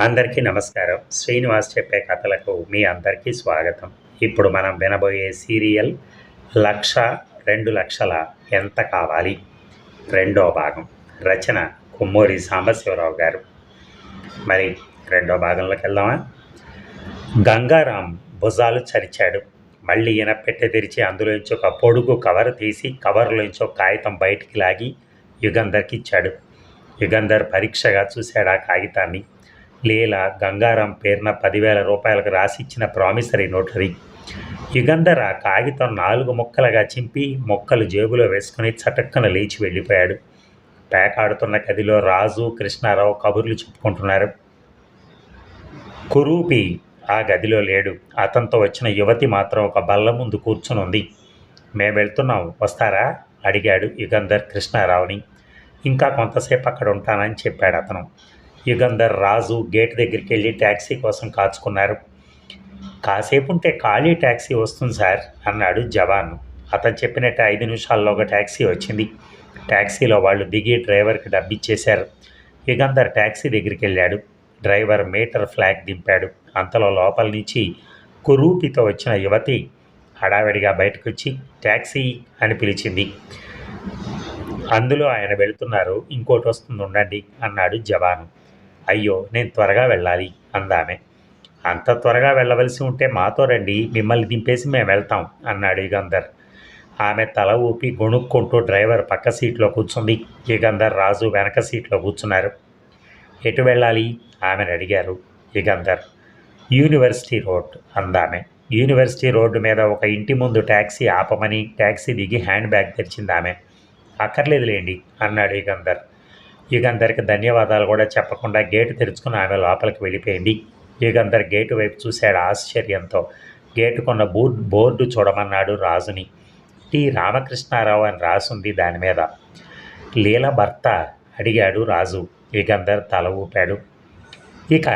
అందరికీ నమస్కారం. శ్రీనివాస్ చెప్పే కథలకు మీ అందరికీ స్వాగతం. ఇప్పుడు మనం వినబోయే సీరియల్ లక్ష రెండు లక్షల ఎంత కావాలి? రెండో భాగం. రచన కుమ్మూరి సాంబశివరావు గారు. మరి రెండో భాగంలోకి వెళ్దామా? గంగారాం భుజాలు చరిచాడు. మళ్ళీ ఈనపెట్టె తెరిచి అందులోంచి ఒక పొడుగు కవర్ తీసి కవర్లోంచి ఒక కాగితం బయటికి లాగి యుగంధర్కి ఇచ్చాడు యుగంధర్ పరీక్షగా చూశాడు ఆ కాగితాన్ని. లీల గంగారాం పేరున పదివేల రూపాయలకు రాసిచ్చిన ప్రామిసరీ నోటరీ. యుగంధర యుగంధర్ ఆ కాగితం నాలుగు ముక్కలుగా చింపి మొక్కలు జేబులో వేసుకుని చటక్కన లేచి వెళ్ళిపోయాడు. పేకాడుతున్న గదిలో రాజు కృష్ణారావు కబుర్లు చెప్పుకుంటున్నారు. కురూపి ఆ గదిలో లేడు. అతనితో వచ్చిన యువతి మాత్రం ఒక బల్ల ముందు కూర్చుని ఉంది మేము వెళ్తున్నాం. వస్తారా? అడిగాడు యుగంధర్ కృష్ణారావుని. ఇంకా కొంతసేపు అక్కడ ఉంటానని చెప్పాడు అతను. యుగంధర్ రాజు గేట్ దగ్గరికి వెళ్ళి ట్యాక్సీ కోసం కాచుకున్నారు. కాసేపు ఉంటే ఖాళీ ట్యాక్సీ వస్తుంది సార్ అన్నాడు జవాన్. అతను చెప్పినట్టు ఐదు నిమిషాల్లో ఒక ట్యాక్సీ వచ్చింది. ట్యాక్సీలో వాళ్ళు దిగి డ్రైవర్కి డబ్బిచ్చేశారు. యుగంధర్ ట్యాక్సీ దగ్గరికి వెళ్ళాడు. డ్రైవర్ మీటర్ ఫ్లాగ్ దింపాడు. అంతలో లోపల నుంచి కురూపితో వచ్చిన యువతి హడావిడిగా బయటకు వచ్చి ట్యాక్సీ అని పిలిచింది. అందులో ఆయన వెళుతున్నారు. ఇంకోటి వస్తుంది ఉండండి అన్నాడు జవాను. అయ్యో నేను త్వరగా వెళ్ళాలి అందామె. అంత త్వరగా వెళ్ళవలసి ఉంటే మాతో రండి మిమ్మల్ని దింపేసి మేము వెళ్తాం అన్నాడు యుగంధర్. ఆమె తల ఊపి గొణుక్కుంటూ డ్రైవర్ పక్క సీట్లో కూర్చుంది. యుగంధర్ రాజు వెనక సీట్లో కూర్చున్నారు. ఎటు వెళ్ళాలి? ఆమెను అడిగారు యుగంధర్. యూనివర్సిటీ రోడ్ అందామె. యూనివర్సిటీ రోడ్డు మీద ఒక ఇంటి ముందు ట్యాక్సీ ఆపమని ట్యాక్సీ దిగి హ్యాండ్ బ్యాగ్ తెరిచింది ఆమె అక్కర్లేదులేండి అన్నాడు యుగంధర్. యుగంధర్కి ధన్యవాదాలు కూడా చెప్పకుండా గేటు తెరుచుకుని ఆమె లోపలికి వెళ్ళిపోయింది. యుగంధర్ గేటు వైపు చూశాడు ఆశ్చర్యంతో. గేటుకున్న బోర్డు బోర్డు చూడమన్నాడు రాజుని. టి. రామకృష్ణారావు అని రాసుంది దాని మీద. లీల భర్త అడిగాడు రాజు. యుగంధర్ తల ఊపాడు. ఇక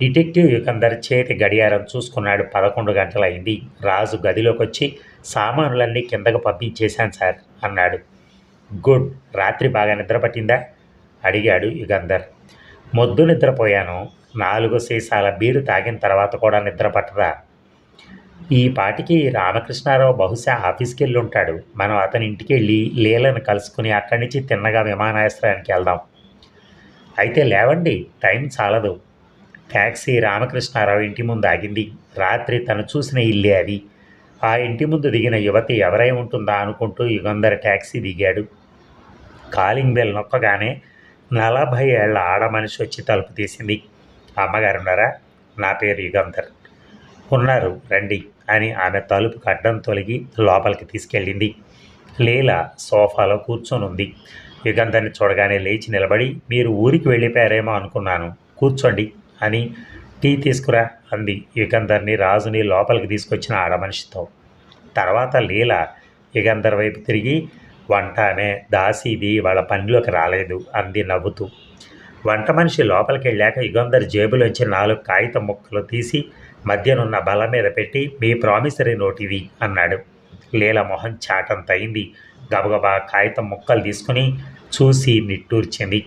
డిటెక్టివ్ యుగంధర్ చేతి గడియారం చూసుకున్నాడు. పదకొండు గంటలైంది. రాజు గదిలోకి వచ్చి సామానులన్నీ కిందకు పంపించేశాను సార్ అన్నాడు. గుడ్. రాత్రి బాగా నిద్ర పట్టిందా అడిగాడు యుగంధర్. మొద్దు నిద్రపోయాను. నాలుగు సీసాల బీరు తాగిన తర్వాత కూడా నిద్ర పట్టదా ఈ పాటికి రామకృష్ణారావు బహుశా ఆఫీస్కి వెళ్ళి ఉంటాడు మనం అతని ఇంటికి వెళ్ళి లీలను కలుసుకుని అక్కడి నుంచి తిన్నగా విమానాశ్రయానికి వెళ్దాం. అయితే లేవండి టైం చాలదు. ట్యాక్సీ రామకృష్ణారావు ఇంటి ముందు ఆగింది. రాత్రి తను చూసిన ఇల్లే అది. ఆ ఇంటి ముందు దిగిన యువతి ఎవరై ఉంటుందా అనుకుంటూ యుగంధర్ ట్యాక్సీ దిగాడు. కాలింగ్ బెల్ నొక్కగానే నలభై ఏళ్ళ ఆడ మనిషి వచ్చి తలుపు తీసింది అమ్మగారు ఉన్నారా? నా పేరు యుగంధర్. ఉన్నారు రండి అని ఆమె తలుపు కడ్డం తొలగి లోపలికి తీసుకెళ్ళింది. లీల సోఫాలో కూర్చొని ఉంది. యుగంధర్ని చూడగానే లేచి నిలబడి మీరు ఊరికి వెళ్ళిపోయారేమో అనుకున్నాను. కూర్చోండి అని టీ తీసుకురా అంది యుగంధర్ని రాజుని లోపలికి తీసుకొచ్చిన ఆడమనిషితో తర్వాత లీల యుగంధర్ వైపు తిరిగి వంట దాసీది వాళ్ళ పనిలోకి రాలేదు అంది నవ్వుతూ. వంట మనిషి లోపలికి వెళ్ళాక యుగంధర్ జేబులోంచి నాలుగు కాగితం ముక్కలు తీసి మధ్యనున్న బల మీద పెట్టి మీ ప్రామిసరీ నోట్ అన్నాడు. లీల మొహం చాటంత అయింది గబగబా కాగితం ముక్కలు తీసుకుని చూసి నిట్టూర్చింది.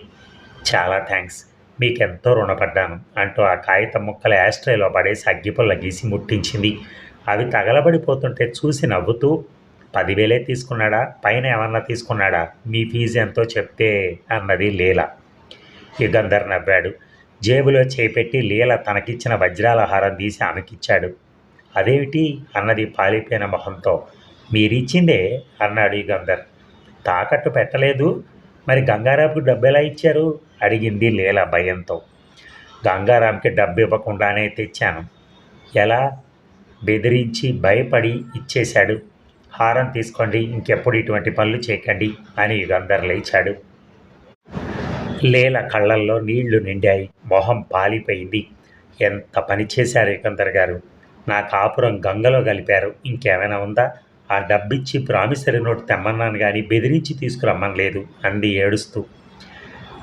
చాలా థ్యాంక్స్ మీకెంతో రుణపడ్డాను అంటూ ఆ కాగితం ముక్కలు యాస్ట్రేలో పడేసి అగ్గిపుల్ల గీసి ముట్టించింది. అవి తగలబడిపోతుంటే చూసి నవ్వుతూ పదివేలే తీసుకున్నాడా? పైన ఏమన్నా తీసుకున్నాడా? మీ ఫీజు ఎంతో చెప్తే అన్నది లీల. యుగంధర్ నవ్వాడు. జేబులో చేపెట్టి లీల తనకిచ్చిన వజ్రాల హారం తీసి ఆమెకిచ్చాడు. అదేమిటి? అన్నది పాలిపోయిన మొహంతో. మీరిచ్చిందే? అన్నాడు యుగంధర్ తాకట్టు పెట్టలేదు. మరి గంగారాంకు డబ్బు ఎలా ఇచ్చారు? అడిగింది లీల భయంతో. గంగారాంకి డబ్బు ఇవ్వకుండానే తెచ్చాను. ఎలా? బెదిరించి భయపడి ఇచ్చేశాడు. హారం తీసుకోండి ఇంకెప్పుడు ఇటువంటి పనులు చేయకండి అని యుగంధర్ లేచాడు. లేల కళ్ళల్లో నీళ్ళు నిండాయి మొహం పాలిపోయింది. ఎంత పని చేశారు యుగంధర్ గారు? నా కాపురం గంగలో కలిపారు ఇంకేమైనా ఉందా? ఆ డబ్బిచ్చి ప్రామిసరీ నోట్ తెమ్మన్నాను కానీ బెదిరించి తీసుకురమ్మనలేదు అంది ఏడుస్తూ.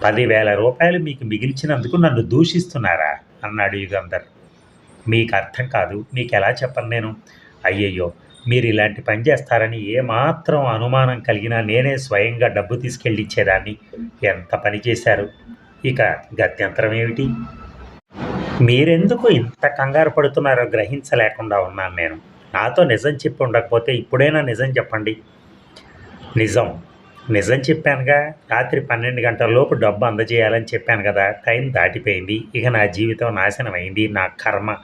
పదివేల రూపాయలు మీకు మిగిల్చినందుకు నన్ను దూషిస్తున్నారా? అన్నాడు యుగంధర్. మీకు అర్థం కాదు మీకు ఎలా చెప్పను నేను? అయ్యయ్యో మీరు ఇలాంటి పని చేస్తారని ఏమాత్రం అనుమానం కలిగినా నేనే స్వయంగా డబ్బు తీసుకెళ్ళి ఇచ్చేదాన్ని ఎంత పని చేశారు? ఇక గత్యంతరం ఏమిటి? మీరెందుకు ఇంత కంగారు పడుతున్నారో గ్రహించలేకుండా ఉన్నాను నేను. నాతో నిజం చెప్పి ఉండకపోతే ఇప్పుడైనా నిజం చెప్పండి. నిజం. నిజం చెప్పానుగా. రాత్రి పన్నెండు గంటల లోపు డబ్బు అందజేయాలని చెప్పాను కదా. టైం దాటిపోయింది. ఇక నా జీవితం నాశనం అయింది నా కర్మ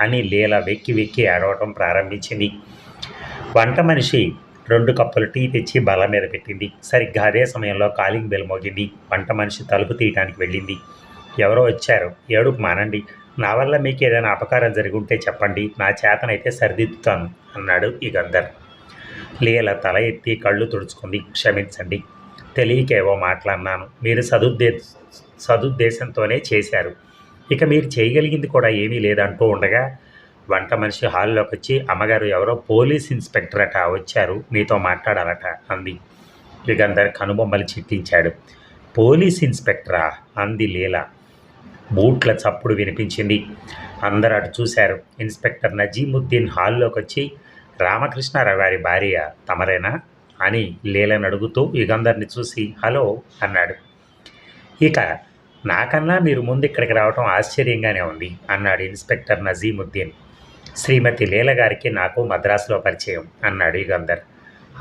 అని లీల వెక్కి వెక్కి ఏడవటం ప్రారంభించింది. వంట మనిషి రెండు కప్పులు టీ తెచ్చి బల్ల మీద పెట్టింది. సరిగ్గా అదే సమయంలో కాలింగ్ బెల్ మోగింది. వంట మనిషి తలుపు తీయటానికి వెళ్ళింది. ఎవరో వచ్చారు. ఏడుపు మానండి. నా వల్ల మీకు ఏదైనా అపకారం జరిగి ఉంటే చెప్పండి. నా చేతనైతే సరిదిద్దుతాను అన్నాడు ఈ గంధర్. లీల తల ఎత్తి కళ్ళు తుడుచుకుంది. క్షమించండి. తెలియకేవో మాట్లాడినాను. మీరు సదుద్దే సదుద్దేశంతోనే చేశారు. ఇక మీరు చేయగలిగింది కూడా ఏమీ లేదంటూ ఉండగా వంట మనిషి హాల్లోకి వచ్చి అమ్మగారు ఎవరో పోలీస్ ఇన్స్పెక్టర్ అట వచ్చారు మీతో మాట్లాడాలట అంది. యుగంధర్ కనుబొమ్మలు చిట్టించాడు. పోలీస్ ఇన్స్పెక్టరా? అంది లీల. బూట్ల చప్పుడు వినిపించింది. అందరూ అటు చూశారు. ఇన్స్పెక్టర్ నజీముద్దీన్ హాల్లోకి వచ్చి రామకృష్ణారావు గారి భార్య తమరేనా? అని లీలను అడుగుతూ యుగంధర్ని చూసి హలో అన్నాడు. ఇక నాకన్నా మీరు ముందు ఇక్కడికి రావటం ఆశ్చర్యంగానే ఉంది అన్నాడు ఇన్స్పెక్టర్ నజీముద్దీన్. శ్రీమతి లీల గారికి నాకు మద్రాసులో పరిచయం అన్నాడు యుగంధర్.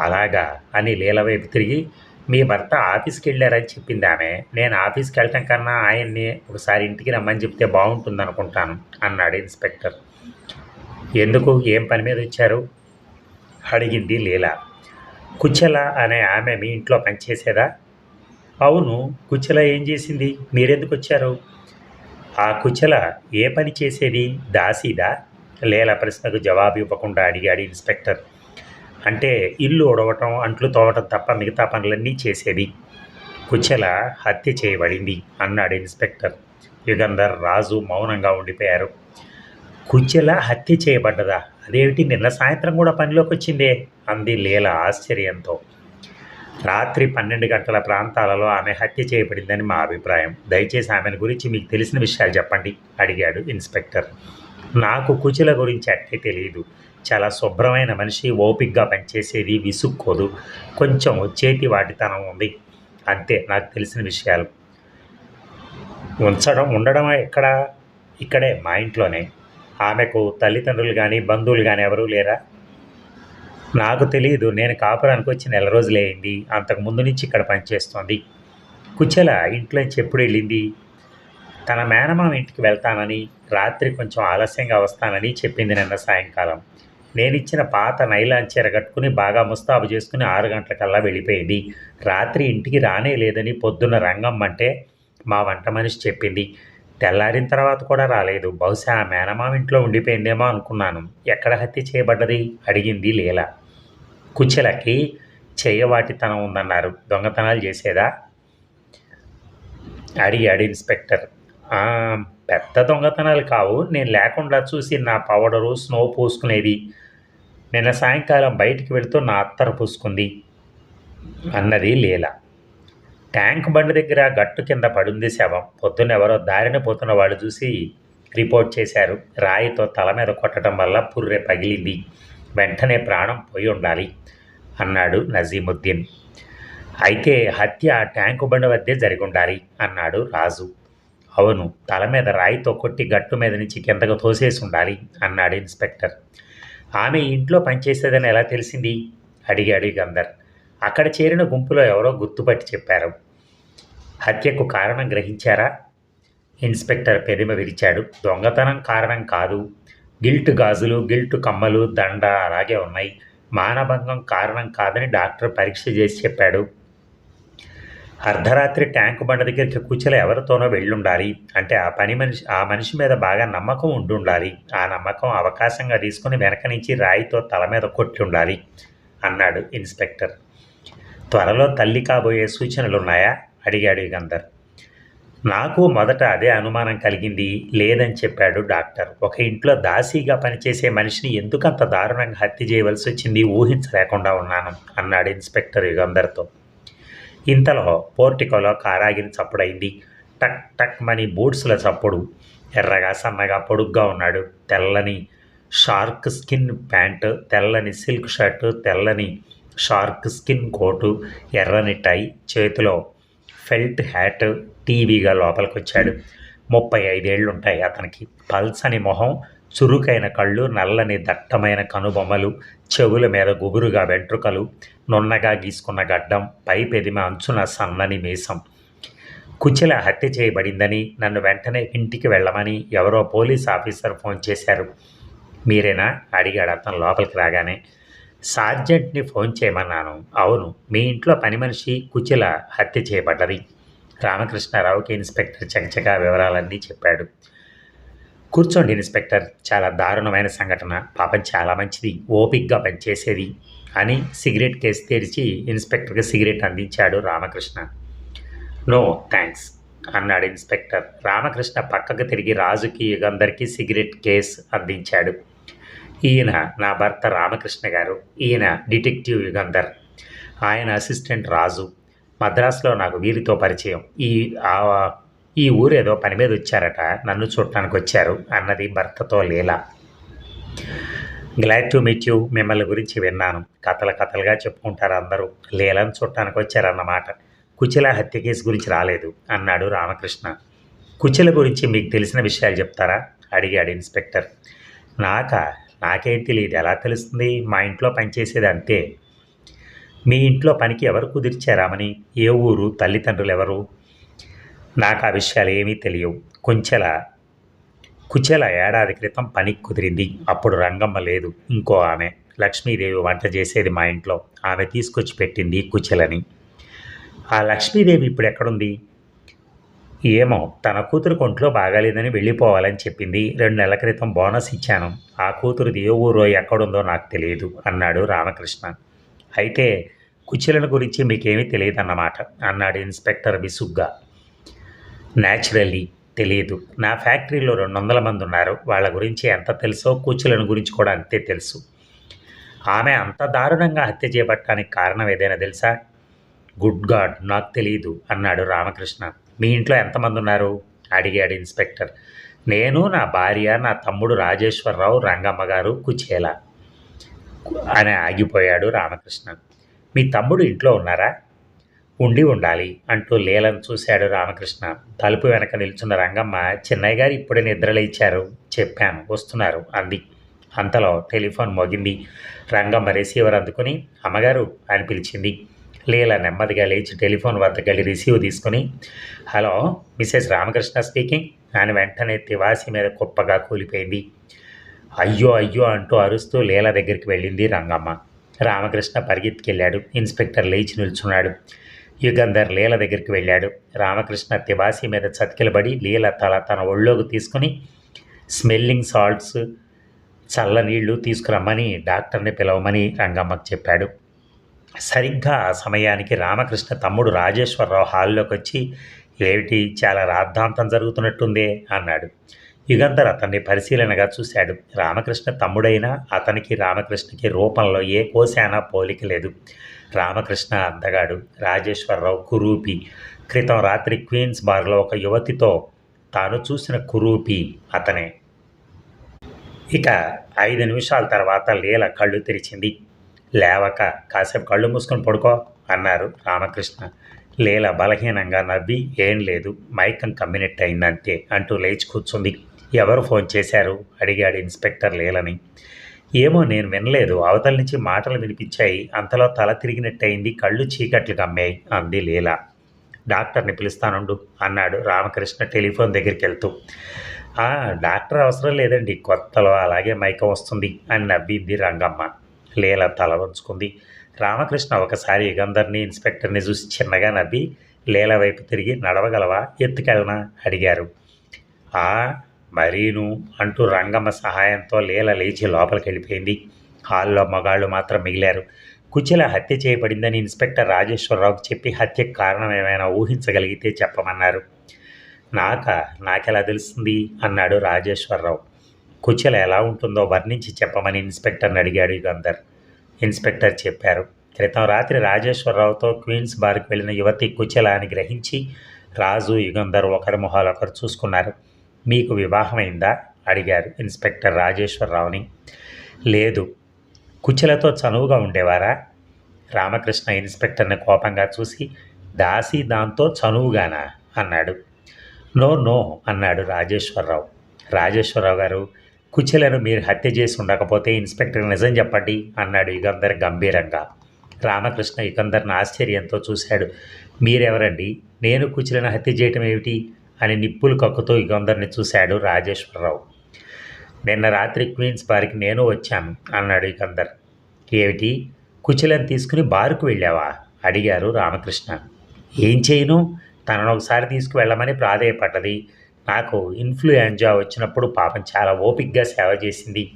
అలాగా? అని లీల వైపు తిరిగి మీ భర్త ఆఫీస్కి వెళ్ళారని చెప్పింది ఆమె. నేను ఆఫీస్కి వెళ్ళటం కన్నా ఆయన్ని ఒకసారి ఇంటికి రమ్మని చెప్తే బాగుంటుంది అనుకుంటాను అన్నాడు ఇన్స్పెక్టర్. ఎందుకు? ఏం పని మీద వచ్చారు? అడిగింది లీల. కుచెల అనే ఆమె మీ ఇంట్లో పనిచేసేదా? అవును. కుచెల ఏం చేసింది? మీరెందుకు వచ్చారు? ఆ కుచెల ఏ పని చేసేది? దాసీదా? లేల ప్రశ్నకు జవాబు ఇవ్వకుండా అడిగాడు ఇన్స్పెక్టర్. అంటే ఇల్లు ఉడవటం అంట్లు తోవటం తప్ప మిగతా పనులన్నీ చేసేది. కుచెల హత్య చేయబడింది అన్నాడు ఇన్స్పెక్టర్. యుగంధర్ రాజు మౌనంగా ఉండిపోయారు. కుచెల హత్య చేయబడ్డదా? అదేమిటి? నిన్న సాయంత్రం కూడా పనిలోకి వచ్చిందే? అంది లీల ఆశ్చర్యంతో. రాత్రి పన్నెండు గంటల ప్రాంతాలలో ఆమె హత్య చేయబడిందని మా అభిప్రాయం. దయచేసి ఆమెను గురించి మీకు తెలిసిన విషయాలు చెప్పండి అడిగాడు ఇన్స్పెక్టర్. నాకు కుచిల గురించి అట్టే తెలియదు చాలా శుభ్రమైన మనిషి ఓపిగ్గా పనిచేసేది విసుక్కోదు. కొంచెం చేతి వాటితనం ఉంది. అంతే నాకు తెలిసిన విషయాలు. ఉంచడం ఉండడం ఎక్కడ? ఇక్కడే మా ఇంట్లోనే. ఆమెకు తల్లిదండ్రులు కానీ బంధువులు కానీ ఎవరూ లేరా? నాకు తెలియదు నేను కాపురానికి వచ్చి నెల రోజులే అయింది. అంతకు ముందు నుంచి ఇక్కడ పనిచేస్తోంది. కుచెల ఇంట్లోంచి ఎప్పుడు వెళ్ళింది? తన మేనమామ ఇంటికి వెళ్తానని రాత్రి కొంచెం ఆలస్యంగా వస్తానని చెప్పింది నిన్న సాయంకాలం. నేను ఇచ్చిన పాత నైలాన్ చీర కట్టుకుని బాగా ముస్తాబు చేసుకుని ఆరు గంటలకల్లా వెళ్ళిపోయింది. రాత్రి ఇంటికి రానే లేదని పొద్దున్న రంగం అంటే మా వంట మనిషి చెప్పింది. తెల్లారిన తర్వాత కూడా రాలేదు. బహుశా ఆ మేనమామ ఇంట్లో ఉండిపోయిందేమో అనుకున్నాను. ఎక్కడ హత్య చేయబడ్డది? అడిగింది లీల. కుచెలకి చేయవాటితనం ఉందన్నారు. దొంగతనాలు చేసేదా? అడిగాడు ఇన్స్పెక్టర్. "ఆ, పెద్ద దొంగతనాలు కావు. నేను లేకుండా చూసి నా పౌడరు స్నో పూసుకునేది. నిన్న సాయంకాలం బయటికి వెళ్తూ నా అత్తరు పూసుకుంది. అన్నది లీల. ట్యాంక్ బండి దగ్గర గట్టు కింద పడుంది శవం. పొద్దున్న ఎవరో దారిన పోతున్న వాళ్ళు చూసి రిపోర్ట్ చేశారు. రాయితో తల మీద కొట్టడం వల్ల పుర్రె పగిలింది. వెంటనే ప్రాణం పోయి ఉండాలి అన్నాడు నజీముద్దీన్. అయితే హత్య ట్యాంకు బండి వద్దే జరిగి ఉండాలి అన్నాడు రాజు. అవును తల మీద రాయితో కొట్టి గట్టు మీద నుంచి కిందకు తోసేసి ఉండాలి అన్నాడు ఇన్స్పెక్టర్. ఆమె ఇంట్లో పనిచేసేదని ఎలా తెలిసింది? అడిగాడు గంధర్. అక్కడ చేరిన గుంపులో ఎవరో గుర్తుపట్టి చెప్పారు. హత్యకు కారణం గ్రహించారా? ఇన్స్పెక్టర్ పెదిమ విరిచాడు. దొంగతనం కారణం కాదు. గిల్ట్ గాజులు గిల్ట్ కమ్మలు దండ అలాగే ఉన్నాయి. మానభంగం కారణం కాదని డాక్టర్ పరీక్ష చేసి చెప్పాడు. అర్ధరాత్రి ట్యాంకు బండ దగ్గరికి కూర్చొని ఎవరితోనో వెళ్ళుండాలి. అంటే ఆ పని మనిషి ఆ మనిషి మీద బాగా నమ్మకం ఉండుండాలి. ఆ నమ్మకం అవకాశంగా తీసుకుని వెనక నుంచి రాయితో తల మీద కొట్టి ఉండాలి అన్నాడు ఇన్స్పెక్టర్. త్వరలో తల్లి కాబోయే సూచనలు ఉన్నాయా అడిగాడు యుగంధర్. నాకు మొదట అదే అనుమానం కలిగింది లేదని చెప్పాడు డాక్టర్. ఒక ఇంట్లో దాసీగా పనిచేసే మనిషిని ఎందుకంత దారుణంగా హత్య చేయవలసి వచ్చింది? ఊహించలేకుండా ఉన్నాను అన్నాడు ఇన్స్పెక్టర్ యుగంధర్తో. ఇంతలో పోర్టికోలో కారాగిరి చప్పుడైంది. టక్ టక్ మని బూట్స్ల చప్పుడు. ఎర్రగా సన్నగా పొడుగ్గా ఉన్నాడు. తెల్లని షార్క్ స్కిన్ ప్యాంటు తెల్లని సిల్క్ షర్టు తెల్లని షార్క్ స్కిన్ కోటు ఎర్రని టై చేతిలో ఫెల్ట్ హ్యాట్ టీవీగా లోపలికి వచ్చాడు ముప్పై ఐదేళ్ళుంటాయి అతనికి. పల్సని మొహం చురుకైన కళ్ళు నల్లని దట్టమైన కనుబొమ్మలు చెవుల మీద గుబురుగా వెంట్రుకలు నున్నగా గీసుకున్న గడ్డం పై పెదిమ అంచున సన్నని మీసం. కుచిల హత్య చేయబడిందని నన్ను వెంటనే ఇంటికి వెళ్ళమని ఎవరో పోలీస్ ఆఫీసర్ ఫోన్ చేశారు. మీరేనా? అడిగాడు అతను లోపలికి రాగానే. సార్జెంట్ని ఫోన్ చేయమన్నాను. అవును మీ ఇంట్లో పని మనిషి కుచిల హత్య చేయబడ్డది. రామకృష్ణారావుకి ఇన్స్పెక్టర్ చకచకా వివరాలన్నీ చెప్పాడు. కూర్చోండి ఇన్స్పెక్టర్. చాలా దారుణమైన సంఘటన. పాపం చాలా మంచిది. ఓపిక్గా పనిచేసేది అని సిగరెట్ కేసు తెరిచి ఇన్స్పెక్టర్కి సిగరెట్ అందించాడు రామకృష్ణ. నో థ్యాంక్స్ అన్నాడు ఇన్స్పెక్టర్. రామకృష్ణ పక్కకు తిరిగి రాజుకి యుగంధర్కి సిగరెట్ కేస్ అందించాడు. ఈయన నా భర్త రామకృష్ణ గారు. ఈయన డిటెక్టివ్ యుగంధర్. ఆయన అసిస్టెంట్ రాజు. మద్రాసులో నాకు వీరితో పరిచయం. ఈ ఈ ఈ ఊరేదో పని మీద వచ్చారట. నన్ను చూడటానికి వచ్చారు అన్నది భర్తతో Leela. Glad to meet you మిమ్మల్ని గురించి విన్నాను. కథలు కథలుగా చెప్పుకుంటారు అందరూ. లీలను చూడటానికి వచ్చారన్నమాట. కుచిల హత్య కేసు గురించి రాలేదు అన్నాడు రామకృష్ణ. కుచిల గురించి మీకు తెలిసిన విషయాలు చెప్తారా? అడిగాడు ఇన్స్పెక్టర్. నాకా? నాకేం తెలియదు. ఎలా తెలుస్తుంది? మా ఇంట్లో పనిచేసేది అంతే. మీ ఇంట్లో పనికి ఎవరు కుదిర్చారామని ఏ ఊరు? తల్లిదండ్రులు ఎవరు? నాకు ఆ విషయాలు ఏమీ తెలియవు. కొంచెల కుచెల ఏడాది క్రితం పనికి కుదిరింది. అప్పుడు రంగమ్మ లేదు. ఇంకో ఆమె లక్ష్మీదేవి వంట చేసేది మా ఇంట్లో. ఆమె తీసుకొచ్చి పెట్టింది కుచెలని. ఆ లక్ష్మీదేవి ఇప్పుడు ఎక్కడుంది? ఏమో తన కూతురు కొంట్లో బాగాలేదని వెళ్ళిపోవాలని చెప్పింది. రెండు నెలల క్రితం బోనస్ ఇచ్చాను. ఆ కూతురుది ఏ ఊరో ఎక్కడుందో నాకు తెలియదు అన్నాడు రామకృష్ణ. అయితే కుచెలను గురించి మీకేమీ తెలియదన్నమాట అన్నాడు ఇన్స్పెక్టర్ విసుగ్గా. న్యాచురల్లీ తెలియదు. నా ఫ్యాక్టరీలో రెండు వందల మంది ఉన్నారు వాళ్ళ గురించి ఎంత తెలుసో కూచులను గురించి కూడా అంతే తెలుసు. ఆమె అంత దారుణంగా హత్య చేయబట్టడానికి కారణం ఏదైనా తెలుసా? గుడ్ గాడ్ నాకు తెలియదు అన్నాడు రామకృష్ణ. మీ ఇంట్లో ఎంతమంది ఉన్నారు అడిగాడు ఇన్స్పెక్టర్. నేను నా భార్య నా తమ్ముడు రాజేశ్వరరావు రంగమ్మ గారు కుచేల అని ఆగిపోయాడు రామకృష్ణ. మీ తమ్ముడు ఇంట్లో ఉన్నారా? ఉండి ఉండాలి అంటూ లీలను చూశాడు రామకృష్ణ. తలుపు వెనక నిల్చున్న రంగమ్మ చిన్నయ్య గారు ఇప్పుడే నిద్రలేచారు చెప్పాను వస్తున్నారు అంది. అంతలో టెలిఫోన్ మోగింది. రంగమ్మ రిసీవర్ అందుకుని అమ్మగారు అని పిలిచింది. లీల నెమ్మదిగా లేచి టెలిఫోన్ వద్ద వెళ్ళి రిసీవ్ తీసుకుని హలో మిసెస్ రామకృష్ణ స్పీకింగ్ అని వెంటనే తివాసి మీద కుప్పగా కూలిపోయింది. అయ్యో అయ్యో అంటూ అరుస్తూ లీల దగ్గరికి వెళ్ళింది రంగమ్మ. రామకృష్ణ పరిగెత్తుకెళ్ళాడు. ఇన్స్పెక్టర్ లేచి నిల్చున్నాడు. యుగంధర్ లీల దగ్గరికి వెళ్ళాడు. రామకృష్ణ తివాసి మీద చతికిలబడి లీల తల తన ఒళ్ళోకి తీసుకుని స్మెల్లింగ్ సాల్ట్స్ చల్ల నీళ్ళు తీసుకురమ్మని డాక్టర్ని పిలవమని రంగమ్మకు చెప్పాడు. సరిగ్గా ఆ సమయానికి రామకృష్ణ తమ్ముడు రాజేశ్వరరావు హాల్లోకి వచ్చి ఏమిటి చాలా రాద్ధాంతం జరుగుతున్నట్టుందే అన్నాడు. యుగంధర్ అతన్ని పరిశీలనగా చూశాడు. రామకృష్ణ తమ్ముడైనా అతనికి రామకృష్ణకి రూపంలో ఏ కోశానా పోలిక లేదు. రామకృష్ణ అందగాడు రాజేశ్వరరావు కురూపి. క్రితం రాత్రి క్వీన్స్ బార్లో ఒక యువతితో తాను చూసిన కురూపి అతనే. ఇక ఐదు నిమిషాల తర్వాత లీల కళ్ళు తెరిచింది. లేవక కాసేపు కళ్ళు మూసుకొని పడుకో అన్నారు రామకృష్ణ. లీల బలహీనంగా నవ్వి ఏం లేదు మైకం కమ్యూనిట్ అయిందంతే అంటూ లేచి కూర్చుంది. ఎవరు ఫోన్ చేశారు? అడిగాడు ఇన్స్పెక్టర్ లీలని. ఏమో నేను వినలేదు. అవతల నుంచి మాటలు వినిపించాయి. అంతలో తల తిరిగినట్టయింది. కళ్ళు చీకట్లు కమ్మాయి. అంది లీలా. డాక్టర్ని పిలుస్తానుండు అన్నాడు రామకృష్ణ టెలిఫోన్ దగ్గరికి వెళ్తూ డాక్టర్ అవసరం లేదండి. కొత్తలో అలాగే మైకం వస్తుంది అని నవ్వింది రంగమ్మ. లీల తల వంచుకుంది. రామకృష్ణ ఒకసారి యుగంధర్ని ఇన్స్పెక్టర్ని చూసి చిన్నగా నవ్వి లీల వైపు తిరిగి నడవగలవా? ఎత్తుకెళ్ళనా? అడిగారు. మరీను అంటూ రంగమ్మ సహాయంతో లీల లేచి లోపలికి వెళ్ళిపోయింది. హాల్లో మగాళ్ళు మాత్రం మిగిలారు. కుచిల హత్య చేయబడిందని ఇన్స్పెక్టర్ రాజేశ్వరరావుకు చెప్పి హత్యకు కారణం ఏమైనా ఊహించగలిగితే చెప్పమన్నారు. నాక నాకెలా తెలుస్తుంది? అన్నాడు రాజేశ్వరరావు. కుచెల ఎలా ఉంటుందో వర్ణించి చెప్పమని ఇన్స్పెక్టర్ని అడిగాడు యుగంధర్ ఇన్స్పెక్టర్ చెప్పారు. క్రితం రాత్రి రాజేశ్వరరావుతో క్వీన్స్ బార్కు వెళ్ళిన యువతి కుచెల అని గ్రహించి రాజు యుగంధర్ ఒకరి మొహాలు ఒకరు చూసుకున్నారు. మీకు వివాహమైందా? అడిగారు ఇన్స్పెక్టర్ రాజేశ్వరరావుని. లేదు. కుచెలతో చనువుగా ఉండేవారా? రామకృష్ణ ఇన్స్పెక్టర్ని కోపంగా చూసి దాసి దాంతో చనువుగానా? అన్నాడు. నో నో అన్నాడు రాజేశ్వరరావు. రాజేశ్వరరావు గారు కుచెలను మీరు హత్య చేసి ఉండకపోతే ఇన్స్పెక్టర్ నిజం చెప్పండి అన్నాడు యుగంధర్ గంభీరంగా. రామకృష్ణ యుగంధర్ని ఆశ్చర్యంతో చూశాడు. మీరెవరండి? నేను కుచెలను హత్య చేయటం ఏమిటి? అని నిప్పులు కక్కుతూ ఇగందరిని చూశాడు రాజేశ్వరరావు. నిన్న రాత్రి క్వీన్స్ బార్కి నేను వచ్చాను అన్నాడు ఇకందర్ ఏమిటి? కుచిలను తీసుకుని బారుకు వెళ్ళావా? అడిగారు రామకృష్ణ. ఏం చేయను? తనను ఒకసారి తీసుకువెళ్ళమని ప్రాధేయపడ్డది. నాకు ఇన్ఫ్లుయెంజా వచ్చినప్పుడు పాపం చాలా ఓపిగ్గా సేవ చేసింది.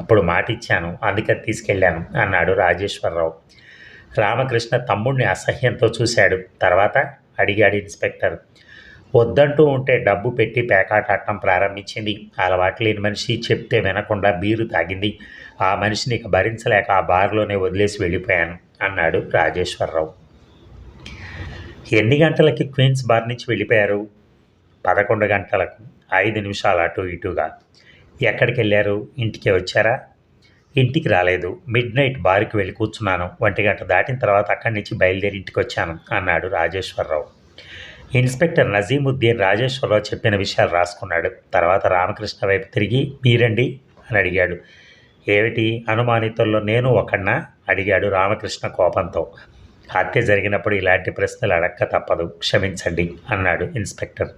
అప్పుడు మాట ఇచ్చాను అందుకని తీసుకెళ్ళాను అన్నాడు రాజేశ్వరరావు. రామకృష్ణ తమ్ముడిని అసహ్యంతో చూశాడు. తర్వాత? అడిగాడు ఇన్స్పెక్టర్. వద్దంటూ ఉంటే డబ్బు పెట్టి పేకాటాడటం ప్రారంభించింది. అలవాటు లేని మనిషి చెప్తే వినకుండా బీరు తాగింది. ఆ మనిషిని ఇక భరించలేక ఆ బార్లోనే వదిలేసి వెళ్ళిపోయాను అన్నాడు రాజేశ్వరరావు. ఎన్ని గంటలకి క్వీన్స్ బార్ నుంచి వెళ్ళిపోయారు? పదకొండు గంటలకు. ఐదు నిమిషాలు అటు ఇటుగా. ఎక్కడికి వెళ్ళారు? ఇంటికి వచ్చారా? ఇంటికి రాలేదు. మిడ్ నైట్ బార్కి వెళ్ళి కూర్చున్నాను. ఒంటి గంట దాటిన తర్వాత అక్కడి నుంచి బయలుదేరి ఇంటికి వచ్చాను అన్నాడు రాజేశ్వరరావు. ఇన్స్పెక్టర్ నజీముద్దీన్ రాజేశ్వరరావు చెప్పిన విషయాలు రాసుకున్నాడు. తర్వాత రామకృష్ణ వైపు తిరిగి మీరండి? అని అడిగాడు. ఏమిటి? అనుమానితుల్లో నేను ఒకన్నా అడిగాడు రామకృష్ణ కోపంతో. హత్య జరిగినప్పుడు ఇలాంటి ప్రశ్నలు అడక్క తప్పదు క్షమించండి అన్నాడు ఇన్స్పెక్టర్.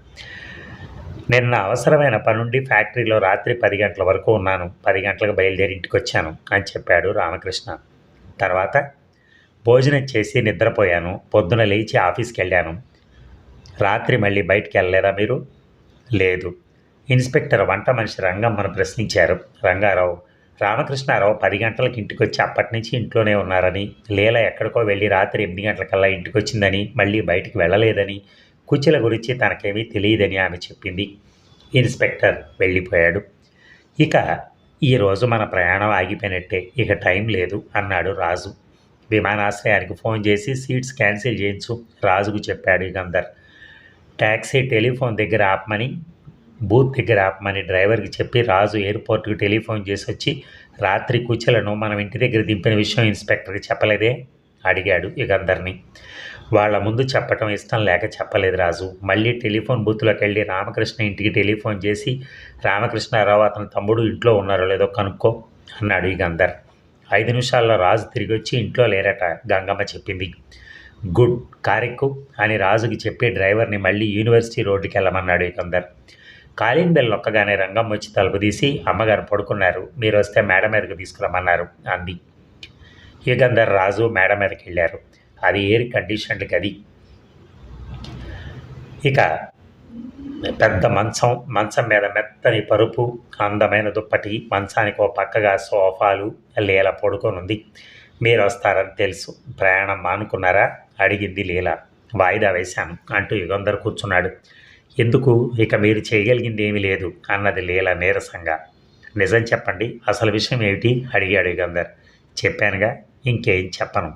నిన్న అవసరమైన పనుండి ఫ్యాక్టరీలో రాత్రి పది గంటల వరకు ఉన్నాను. పది గంటలకు బయలుదేరి ఇంటికి వచ్చాను అని చెప్పాడు రామకృష్ణ. తర్వాత? భోజనం చేసి నిద్రపోయాను. పొద్దున లేచి ఆఫీస్కి వెళ్ళాను రాత్రి మళ్ళీ బయటికి వెళ్ళలేదా మీరు? లేదు. ఇన్స్పెక్టర్ వంట మనిషి రంగమ్మను ప్రశ్నించారు. రంగారావు రామకృష్ణారావు పది గంటలకు ఇంటికి వచ్చి అప్పటి నుంచి ఇంట్లోనే ఉన్నారని లీల ఎక్కడికో వెళ్ళి రాత్రి ఎనిమిది గంటలకల్లా ఇంటికి వచ్చిందని మళ్ళీ బయటికి వెళ్ళలేదని కుచ్చెల గురించి తనకేమీ తెలియదని ఆమె చెప్పింది. ఇన్స్పెక్టర్ వెళ్ళిపోయాడు. ఇక ఈరోజు మన ప్రయాణం ఆగిపోయినట్టే ఇక టైం లేదు అన్నాడు రాజు. విమానాశ్రయానికి ఫోన్ చేసి సీట్స్ క్యాన్సిల్ చేయించు రాజుకు చెప్పాడు గంధర్. ట్యాక్సీ టెలిఫోన్ దగ్గర ఆపమని బూత్ దగ్గర ఆపమని డ్రైవర్కి చెప్పి రాజు ఎయిర్పోర్ట్కి టెలిఫోన్ చేసి వచ్చి రాత్రి కుచెలను మనం ఇంటి దగ్గర దింపిన విషయం ఇన్స్పెక్టర్కి చెప్పలేదే? అడిగాడు యుగంధర్ని వాళ్ళ ముందు చెప్పటం ఇష్టం లేక చెప్పలేదు రాజు. మళ్ళీ టెలిఫోన్ బూత్లోకి వెళ్ళి రామకృష్ణ ఇంటికి టెలిఫోన్ చేసి రామకృష్ణారావు అతని తమ్ముడు ఇంట్లో ఉన్నారో లేదో కనుక్కో అన్నాడు యుగంధర్ ఐదు నిమిషాల్లో రాజు తిరిగి వచ్చి ఇంట్లో లేరట గంగమ్మ చెప్పింది. గుడ్ కారెక్కు అని రాజుకి చెప్పి డ్రైవర్ని మళ్ళీ యూనివర్సిటీ రోడ్డుకి వెళ్ళమన్నాడు కొందరు. కాలింగ్ బెల్ నొక్కగానే రంగం వచ్చి తలుపు తీసి అమ్మగారు పడుకున్నారు మీరు వస్తే మేడ మీదకి తీసుకురమ్మన్నారు అంది. యుగంధర్ రాజు మేడ మీదకి వెళ్ళారు. అది ఎయిర్ కండిషన్డ్ గది. ఇక పెద్ద మంచం మంచం మీద మెత్తని పరుపు అందమైన దుప్పటి మంచానికి ఓ పక్కగా సోఫాలు లీల పడుకొని ఉంది మీరు వస్తారని తెలుసు ప్రయాణం మానుకున్నారా? అడిగింది లీల. వాయిదా వేశాను అంటూ యుగంధర్ కూర్చున్నాడు. ఎందుకు? ఇక మీరు చేయగలిగింది ఏమీ లేదు అన్నది లీల నీరసంగా. నిజం చెప్పండి అసలు విషయం ఏమిటి? అడిగాడు యుగంధర్. చెప్పానుగా ఇంకేం చెప్పను.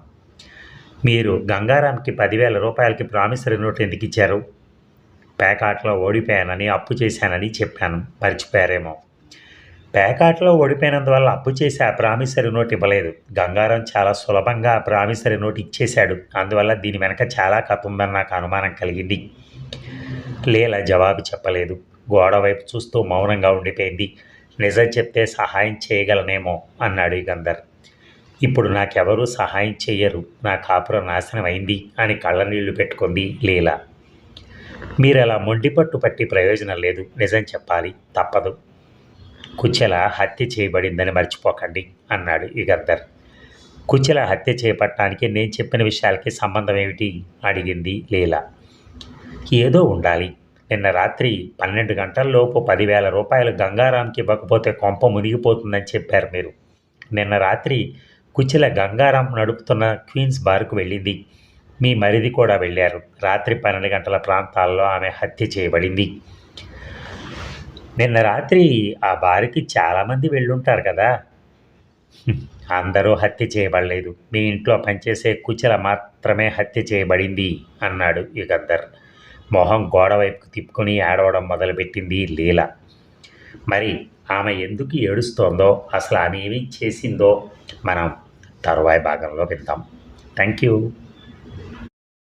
మీరు గంగారాంకి పదివేల రూపాయలకి ప్రామిసరీ నోట్ ఎందుకు ఇచ్చారు? పేకాట్లో ఓడిపోయానని అప్పు చేశానని చెప్పాను మర్చిపోయారేమో. పేకాట్లో ఓడిపోయినందువల్ల అప్పు చేసి ఆ ప్రామిసరీ నోట్ ఇవ్వలేదు. గంగారం చాలా సులభంగా ఆ ప్రామిసరీ నోట్ ఇచ్చేశాడు. అందువల్ల దీని వెనక చాలా కథ ఉందని నాకు అనుమానం కలిగింది. లీల జవాబు చెప్పలేదు. గోడ వైపు చూస్తూ మౌనంగా ఉండిపోయింది. నిజం చెప్తే సహాయం చేయగలనేమో అన్నాడు గంధర్. ఇప్పుడు నాకెవరూ సహాయం చెయ్యరు. నా కాపురం నాశనం అయింది అని కళ్ళనీళ్ళు పెట్టుకుంది లీల. మీరు అలా మొండిపట్టు పట్టి ప్రయోజనం లేదు. నిజం చెప్పాలి. తప్పదు. కుచెల హత్య చేయబడిందని మర్చిపోకండి అన్నాడు యుగంధర్. కుచెల హత్య చేపట్టడానికి నేను చెప్పిన విషయాలకి సంబంధం ఏమిటి? అడిగింది లీల. ఏదో ఉండాలి. నిన్న రాత్రి పన్నెండు గంటల్లోపు పదివేల రూపాయలు గంగారాంకి ఇవ్వకపోతే కొంప మునిగిపోతుందని చెప్పారు మీరు. నిన్న రాత్రి కుచెల గంగారాం నడుపుతున్న క్వీన్స్ బార్కు వెళ్ళింది. మీ మరిది కూడా వెళ్ళారు. రాత్రి పన్నెండు గంటల ప్రాంతాల్లో ఆమె హత్య చేయబడింది. నిన్న రాత్రి ఆ బారికి చాలామంది వెళ్ళుంటారు కదా. అందరూ హత్య చేయబడలేదు. మీ ఇంట్లో పనిచేసే కుచల మాత్రమే హత్య చేయబడింది అన్నాడు యుగంధర్. మొహం గోడవైపుకు తిప్పుకొని ఏడవడం మొదలుపెట్టింది లీల. మరి ఆమె ఎందుకు ఏడుస్తోందో అసలు ఆమె ఏమి చేసిందో మనం తరువాయి భాగంలో విందాం. Thank you